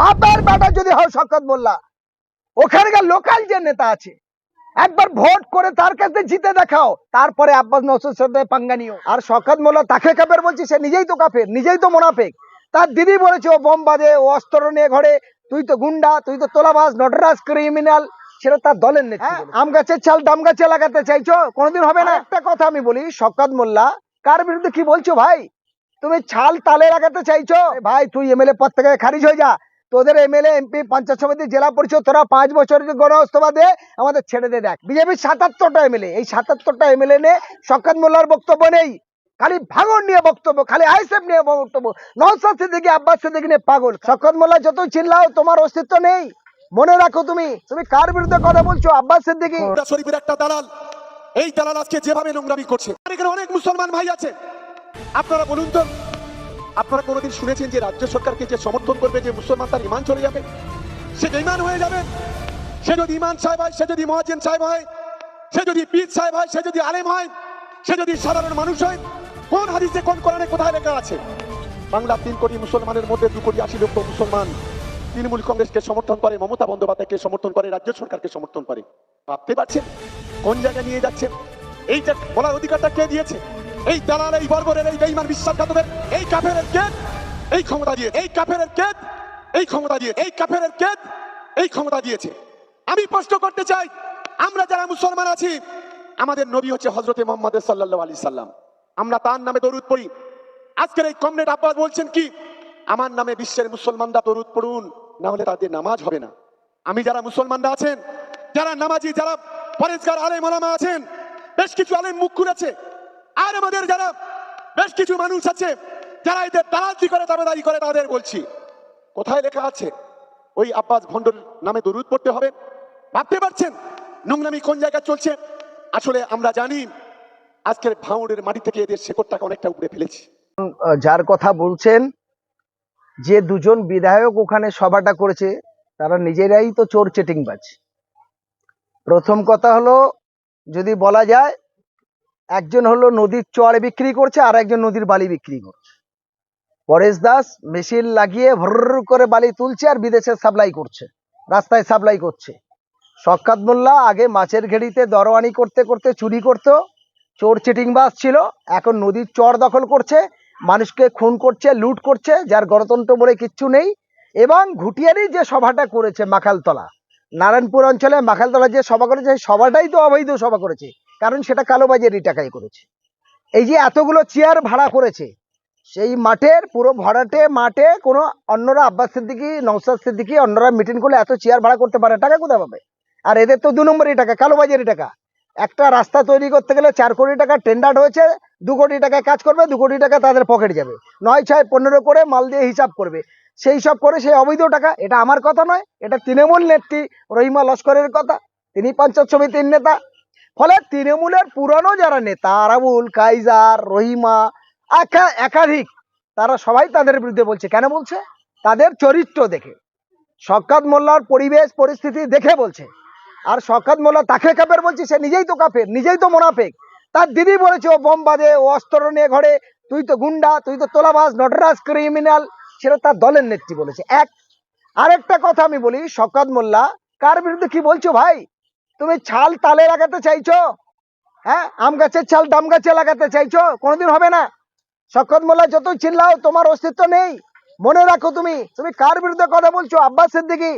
বাপের বেটা যদি হও শকত মোল্লা। ওখানকার লোকাল যে নেতা আছে একবার ভোট করে তার কাছে জিতে দেখাও তারপরে আব্বাস নসুর সাথে পাঙ্গা নিও আর শকত মোল্লা তাকে কাপের বলছি সে নিজেই তো কাফের নিজেই তো মোনাফেক। তার দিদি বলেছে ও বোম বাজে ও অস্ত্র নিয়ে ঘরে তুই তো গুন্ডা তুই তো তোলাবাজ নটরাজ ক্রিমিনাল সেটা তার দলের নেতা আম গাছের চাল দাম গাছে লাগাতে চাইছো? কোনোদিন হবে না? একটা কথা আমি বলি শকত মোল্লা কার বিরুদ্ধে কি বলছো ভাই? তুমি ছাল তালে লাগাতে চাইছো? ভাই তুই এমএলএ পদ থেকে খারিজ হয়ে যা। তোদের এমএলএ এমপি পঞ্চায়েত সমিতি, জেলা পরিষদ, তোরা পাঁচ বছরের গণহস্তবা দে আমাদের ছেড়ে দে দেখ। বিজেপির সাতাত্তরটা এমএলএ এই সাতাত্তরটা এমএলএ নে শকাত মোল্লার বক্তব্য নেই। খালি ভাঙন নিয়ে বক্তব্য, খালি আইসেফ নিয়ে বক্তব্য। নৌসাদ সিদ্দিকি, আব্বাস সিদ্দিকি নিয়ে পাগল। শকত মোল্লা যতই চিল্লাও, তোমার অস্তিত্ব নেই। মনে রাখো তুমি তুমি কার বিরুদ্ধে কথা বলছো? আব্বাস সিদ্দিকি। শরীফের একটা দালাল। এই দালাল আজকে যেভাবে নোংরামি করছে। এখানে অনেক মুসলমান ভাই আছে। আপনারা বলুন তো আপনারা কোনোদিন শুনেছেন যে রাজ্য সরকারকে যে সমর্থন করবে যে মুসলমান তার ইমান চলে যাবে? সে যে ইমান হয়ে যাবে, সে যদি ইমান সাহেব হয়, সে যদি মহাজেন সাহেব হয়, সে যদি পীর সাহেব হয়, সে যদি আলেম হয়, সে যদি সাধারণ মানুষ হয়, কোন হাদিসে, কোন কোরআনে কোথায় লেখা আছে? বাংলা তিন কোটি মুসলমানের মধ্যে দু কোটি আশি লক্ষ মুসলমান তৃণমূল কংগ্রেসকে সমর্থন করে, মমতা বন্দ্যোপাধ্যায়কে সমর্থন করে, রাজ্য সরকারকে সমর্থন করে। ভাবতে পারছেন? কোন জায়গায় নিয়ে যাচ্ছেন এইটা বলার অধিকারটা কে দিয়েছে? এই দালাল, এই বর্বরের, এই বেইমান বিশ্বাসঘাতকের এই কাফের কেদ, এই ক্ষমতা দিয়ে, এই কাফের কেদ, এই ক্ষমতা দিয়ে, এই কাফের কেদ, এই ক্ষমতা দিয়েছে। আমি প্রশ্ন করতে চাই, আমরা যারা মুসলমান আছি, আমাদের নবী হচ্ছে হজরতে মোহাম্মদ সাল্লাহ আলি সাল্লাম। আমরা তার নামে দরুদ পড়ি। আজকের এই কমরেড আব্বাস বলছেন কি, আমার নামে বিশ্বের মুসলমানরা দরুদ পড়ুন, না হলে তাদের নামাজ হবে না। আমি যারা মুসলমানরা আছেন, যারা নামাজি, যারা পরেজগার, আলেম ওলামা আছেন, বেশ কিছু আলেম মুখ খুলেছে। আর আমাদের যারা বেশ কিছু মানুষ আছে, যারা এদের দালালি করে দাবেদারি করে, তাদের বলছি, কোথায় লেখা আছে? ওই আব্বাস ভণ্ডর নামে দরুদ পড়তে হবে। ভাবতে পারছেন নোংরামি কোন জায়গায় চলছে? আসলে আমরা জানি আজকের ভাঙড়ের মাটি থেকে এদের শেকড়টাকে অনেকটা উপরে ফেলেছি। যার কথা বলছেন, যে দুজন বিধায়ক ওখানে সভাটা করেছে, তারা নিজেরাই তো চোর চেটিং চেটিংবাজ। প্রথম কথা হলো, যদি বলা যায় একজন হলো নদীর চর বিক্রি করছে, আর একজন নদীর বালি বিক্রি করছে। পরেশ দাস মেশিন লাগিয়ে ভর করে বালি তুলছে আর বিদেশে সাপ্লাই করছে, রাস্তায় সাপ্লাই করছে। শক্কাত মোল্লা আগে মাছের ঘেড়িতে দরওয়ানি করতে করতে চুরি করতো, চোর চিটিংবাজ ছিল, এখন নদীর চর দখল করছে, মানুষকে খুন করছে, লুট করছে, যার গণতন্ত্র বলে কিচ্ছু নেই। এবং ঘুটিয়ারি যে সভাটা করেছে মাখালতলা, নারায়ণপুর অঞ্চলে মাখালতলা যে সভা করেছে, সেই সভাটাই তো অবৈধ সভা করেছে। কারণ সেটা কালোবাজারি টাকায় করেছে। এই যে এতগুলো চেয়ার ভাড়া করেছে, সেই মাঠের, পুরো ভরাটে মাঠে কোনো অন্যরা আব্বাস সিদ্দিকি নৌসাদ সিদ্দিকি, অন্যরা মিটিং করলে এত চেয়ার ভাড়া করতে পারে, টাকা কোথায় পাবে? আর এদের তো দু নম্বরই টাকা কালোবাজারি টাকা একটা রাস্তা তৈরি করতে গেলে চার কোটি টাকা টেন্ডার হয়েছে, দু কোটি টাকায় কাজ করবে, দু কোটি টাকা তাদের পকেট যাবে। নয় ছয় পনেরো করে মাল দিয়ে হিসাব করবে। সেই সব করে সেই অবৈধ টাকা, এটা আমার কথা নয়, এটা তৃণমূল নেত্রী রহিমা লস্করের কথা। তিনি পঞ্চায়েত সমিতির নেতা ফলে তৃণমূলের পুরনো যারা নেতা, আরাবুল, কাইজার, রহিমা, একা- একাধিক, তারা সবাই তাদের বিরুদ্ধে বলছে। কেন বলছে? তাদের চরিত্র দেখে। শকাত মোল্লার পরিবেশ, পরিস্থিতি দেখে বলছে। আর শকাত মোল্লা তাকে কাপের বলছি, সে নিজেই তো কাফের নিজেই তো মোনাফেক। তার দিদি বলেছে, ও বোম বাজে, ও অস্ত্র নিয়ে ঘরে, তুই তো গুন্ডা, তুই তো তোলাবাজ, নটরাজ ক্রিমিনাল সেটা তার দলের নেত্রী বলেছে। এক, আরেকটা কথা আমি বলি শকাত মোল্লা কার বিরুদ্ধে কি বলছো ভাই? তুমি ছাল তালে লাগাতে চাইছো? হ্যাঁ? আম গাছের ছাল দাম গাছে লাগাতে চাইছো? কোনোদিন হবে না। শকত মোল্লা, যতই চিল্লাও, তোমার অস্তিত্ব নেই। মনে রাখো তুমি তুমি কার বিরুদ্ধে কথা বলছো? আব্বাস সিদ্দিকি।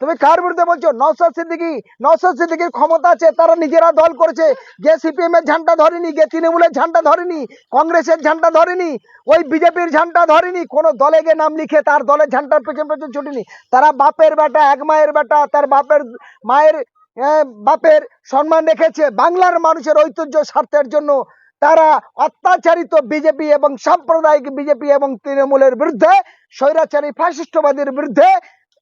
তুমি কার বিরুদ্ধে বলছো? নওসাদ সিদ্দিকি। নওসাদ সিদ্দিকির ক্ষমতা আছে, তারা নিজেরা দল করেছে। গে সিপিএম এর ঝান্ডা ধরেনি গে তৃণমূলের ঝান্ডা ধরেনি, কংগ্রেসের ঝান্ডা ধরেনি, ওই বিজেপির ঝান্ডা ধরেনি, কোনো দলে গিয়ে নাম লিখে তার দলের ঝান্ডার পেছন পেছন ছুটিনি। তারা বাপের বেটা, এক মায়ের বেটা, তার বাপের মায়ের বাপের সম্মান রেখেছে বাংলার মানুষের ঐতিহ্য স্বার্থের জন্য। তারা অত্যাচারিত বিজেপি এবং সাম্প্রদায়িক বিজেপি এবং তৃণমূলের বিরুদ্ধে, স্বৈরাচারী ফ্যাসিস্টবাদের বিরুদ্ধে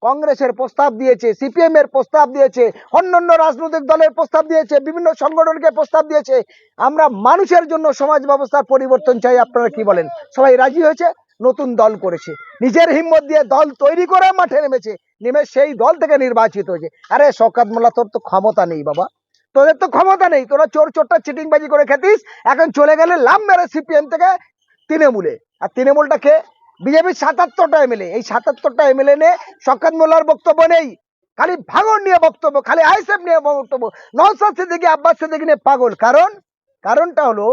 কংগ্রেসের প্রস্তাব দিয়েছে সিপিএম এর প্রস্তাব দিয়েছে, অন্যান্য রাজনৈতিক দলের প্রস্তাব দিয়েছে, বিভিন্ন সংগঠনকে প্রস্তাব দিয়েছে। আমরা মানুষের জন্য সমাজ ব্যবস্থার পরিবর্তন চাই, আপনারা কি বলেন? সবাই রাজি হয়েছে? নতুন দল করেছে। নিজের হিম্মত দিয়ে দল তৈরি করে মাঠে নেমেছে। নেমে সেই দল থেকে নির্বাচিত হয়েছে। আরে শকাত মোল্লা, তোর তো ক্ষমতা নেই বাবা। তোদের তো ক্ষমতা নেই। তোরা চোর চোরটা চিটিংবাজি করে খেতিস, এখন চলে গেলে লাভ মেরে সিপিএম থেকে তৃণমূলে। আর তৃণমূলটা কে? বিজেপির সাতাত্তরটা এমএলএ। এই সাতাত্তরটা এমএলএ নিয়ে শকাত মোল্লার বক্তব্য নেই। খালি ভাঙন নিয়ে বক্তব্য, খালি আইসেফ নিয়ে বক্তব্য। নওসাদ সিদ্দিকি, আব্বাস সিদ্দিকি নিয়ে পাগল। কারণ, কারণটা হলো,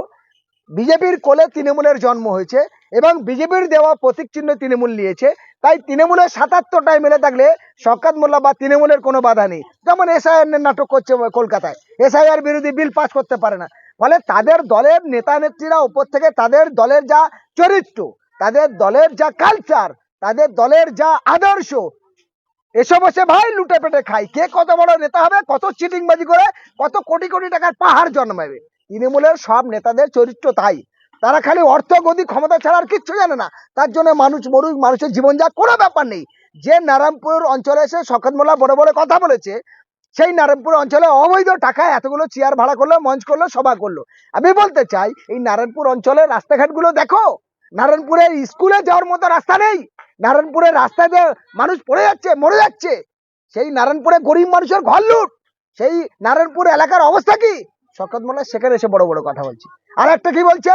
বিজেপির কোলে তৃণমূলের জন্ম হয়েছে এবং বিজেপির দেওয়া প্রতীক চিহ্ন তৃণমূল নিয়েছে। তাই তৃণমূলের সাতাত্তরটাই এমএলএ থাকলে শকাত মোল্লা বা তৃণমূলের কোনো বাধা নেই। যেমন এসআইআর নাটক করছে কলকাতায়। এসআইআর বিরোধী বিল পাস করতে পারে না। ফলে তাদের দলের নেতা নেত্রীরা উপর থেকে তাদের দলের যা চরিত্র, তাদের দলের যা কালচার তাদের দলের যা আদর্শ, এসব এসে ভাই লুটে পেটে খাই কে কত বড় নেতা হবে, কত চিটিংবাজি করে, কত কোটি কোটি টাকার পাহাড় জন্মাবে? তৃণমূলের সব নেতাদের চরিত্র তাই। তারা খালি অর্থ, গদি, ক্ষমতা ছাড়া আর কিচ্ছু জানে না। তার জন্য মানুষ মরুক, মানুষের জীবন যা কোনো ব্যাপার নেই। যে নারায়ণপুর অঞ্চলে এসে শখত মোল্লা বড় বড় কথা বলেছে, সেই নারায়ণপুর অঞ্চলে অবৈধ টাকায় এতগুলো চেয়ার ভাড়া করল, মঞ্চ করল, সভা করল। আমি বলতে চাই, এই নারায়ণপুর অঞ্চলের রাস্তাঘাটগুলো দেখো। নারায়ণপুরের স্কুলে যাওয়ার মতো রাস্তা নেই। নারায়ণপুরের রাস্তায় মানুষ পড়ে যাচ্ছে, মরে যাচ্ছে, সেই নারায়ণপুরে গরিব মানুষের ঘর লুট। সেই নারায়ণপুর এলাকার অবস্থা কি? শকত মোল্লা সেখানে এসে বড় বড় কথা বলছে। আর একটা কি বলছে?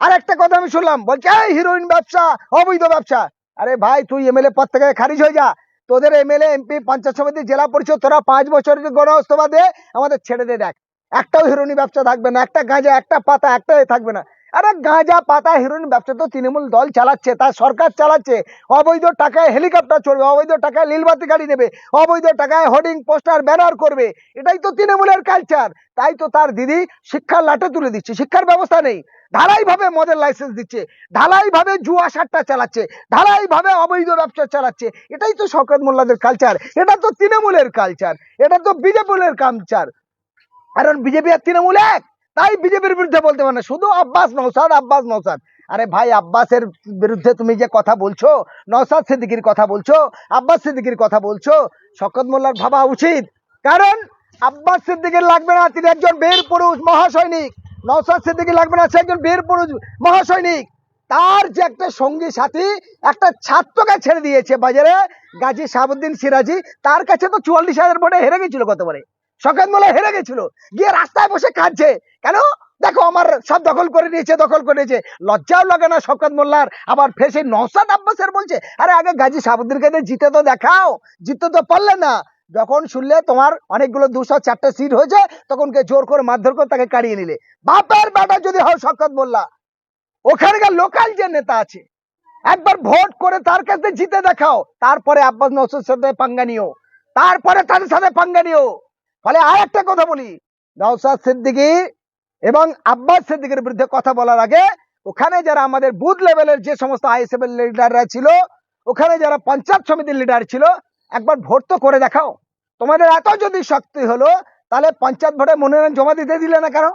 আর একটা কথা আমি শুনলাম, বলছে, এই হিরোইন ব্যবসা, অবৈধ ব্যবসা। আরে ভাই, তুই এমএলএ পদ থেকে খারিজ হয়ে যা। তোদের এমএলএ এমপি পঞ্চায়েত সমিতি, জেলা পরিষদ, তোরা পাঁচ বছরের গণহস্তবা দে আমাদের ছেড়ে দে দেখ। একটাও হিরোইনি ব্যবসা থাকবে না, একটা গাঁজা, একটা পাতা একটা থাকবে না। আরে গাঁজা পাতা হিরোইন ব্যবসা তো তৃণমূল দল চালাচ্ছে তার সরকার চালাচ্ছে। অবৈধ টাকায় হেলিকপ্টার চলবে অবৈধ টাকায় নীলবাতি গাড়ি নেবে, অবৈধ টাকায় হোর্ডিং, পোস্টার, ব্যানার করবে। এটাই তো তৃণমূলের কালচার তাই তো তার দিদি শিক্ষার লাটে তুলে দিচ্ছে, শিক্ষার ব্যবস্থা নেই। ঢালাই ভাবে মদের লাইসেন্স দিচ্ছে ঢালাই ভাবে জুয়া সাট্টা চালাচ্ছে ঢালাই ভাবে অবৈধ ব্যবসা চালাচ্ছে। এটাই তো শওকত মোল্লাদের কালচার এটা তো তৃণমূলের কালচার এটা তো বিজেপির কালচার কারণ বিজেপি আর তৃণমূল এক। তাই বিজেপির বিরুদ্ধে বলতে পারে না। শুধু আব্বাস নৌসাদ আব্বাস নৌসাদ আরে ভাই, আব্বাসের বিরুদ্ধে তুমি যে কথা বলছো নৌসাদ সিদ্দিকির কথা বলছো, আব্বাস সিদ্দিকির কথা বলছো, শকত মোল্লার ভাবা উচিত। কারণ আব্বাস সিদ্দিকির লাগবে না, তিনি একজন বীর পুরুষ মহাসৈনিক। নৌসাদ সিদ্দিকি লাগবে না, সে একজন বীর পুরুষ মহাসৈনিক। তার যে একটা সঙ্গী সাথী, একটা ছাত্রকে ছেড়ে দিয়েছে বাজারে, গাজী শাহাবুদ্দিন সিরাজি, তার কাছে তো চুয়াল্লিশ হাজার ভোটে হেরে গেছিল গতবারে। সকাল মোলা হেরে গেছিল। গিয়ে রাস্তায় বসে কাঁদছে। কেন? দেখো, আমার সব দখল করে নিয়েছে, দখল করে নিয়েছে। লজ্জাও লাগে না শকত মোল্লার। আবার ফের সেই নৌসাদ আব্বাসের বলছে, আরে আগে গাজী শাহাবুদ্দিনকে দিয়ে জিতে তো দেখাও। জিততে তো পারলে না। যখন শুনলে তোমার অনেকগুলো দুশো চারটে সিট হয়েছে, তখন কে জোর করে মারধর করে তাকে কাড়িয়ে নিলে। বাপের বেটা যদি হয় শকত মোল্লা। ওখানকার লোকাল যে নেতা আছে, একবার ভোট করে তার কাছে জিতে দেখাও। তারপরে আব্বাস নৌসুর সাথে পাঙ্গা নিও। তারপরে তাদের সাথে পাঙ্গা নিও। ফলে আর একটা কথা বলি। নৌসাদ সিদ্দিকী এবং আব্বাস সিদ্দিকের বিরুদ্ধে কথা বলার আগে ওখানে যারা আমাদের বুথ লেভেলের যে সমস্ত আইএসএফ এর লিডাররা ছিল, ওখানে যারা পঞ্চায়েত সমিতির লিডার ছিল, একবার ভোট তো করে দেখাও। তোমাদের এত যদি শক্তি হলো, তাহলে পঞ্চায়েত ভোটে মনোনয়ন জমা দিতে দিলে না কেন?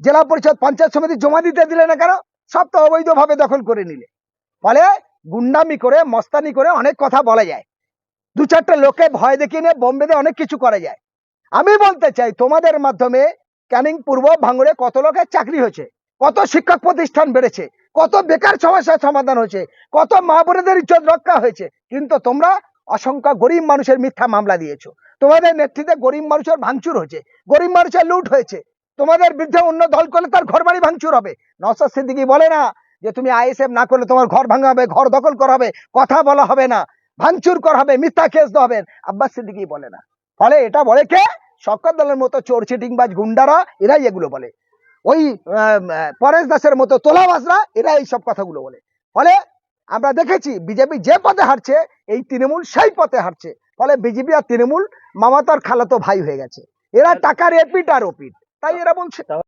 জেলা পরিষদ পঞ্চায়েত সমিতি জমা দিতে দিলে না কেন? সব তো অবৈধভাবে দখল করে নিলে। ফলে গুন্ডামি করে, মস্তানি করে অনেক কথা বলা যায়। দু চারটা লোকে ভয় দেখিয়ে নিয়ে বোম্বেতে অনেক কিছু করা যায়। আমি বলতে চাই, তোমাদের মাধ্যমে ক্যানিং পূর্ব ভাঙড়ে কত লোকের চাকরি হয়েছে? কত শিক্ষক প্রতিষ্ঠান বেড়েছে? কত বেকার সমস্যার সমাধান হয়েছে? কত মা বোনেদের ইজ্জত রক্ষা হয়েছে? কিন্তু তোমরা অসংখ্য গরিব মানুষের মিথ্যা মামলা দিয়েছ। তোমাদের নেতৃত্বে গরিব মানুষের ভাঙচুর হয়েছে। গরিব মানুষের লুট হয়েছে। তোমাদের বিরুদ্ধে অন্য দল করলে তার ঘর বাড়ি ভাঙচুর হবে। নওসাদ সিদ্দিকি বলে না যে তুমি আইএসএফ না করলে তোমার ঘর ভাঙা হবে, ঘর দখল করা হবে, কথা বলা হবে না। ভাঙচুর করা হবে, মিথ্যা কেস দেওয়া হবে। আব্বাস সিদ্দিকি বলে না। ফলে এটা বলে কে? শক্কর দলের মতো চোর চিটিংবাজ গুন্ডারা, এরাই এগুলো বলে। ওই পরেশ দাসের মতো তোলাবাজরা এরা এই সব কথাগুলো বলে। ফলে আমরা দেখেছি বিজেপি যে পথে হারছে এই তৃণমূল সেই পথে হারছে ফলে বিজেপি আর তৃণমূল মামাতার খালাতো ভাই হয়ে গেছে। এরা টাকার এপিট আর ওপিট তাই এরা বলছে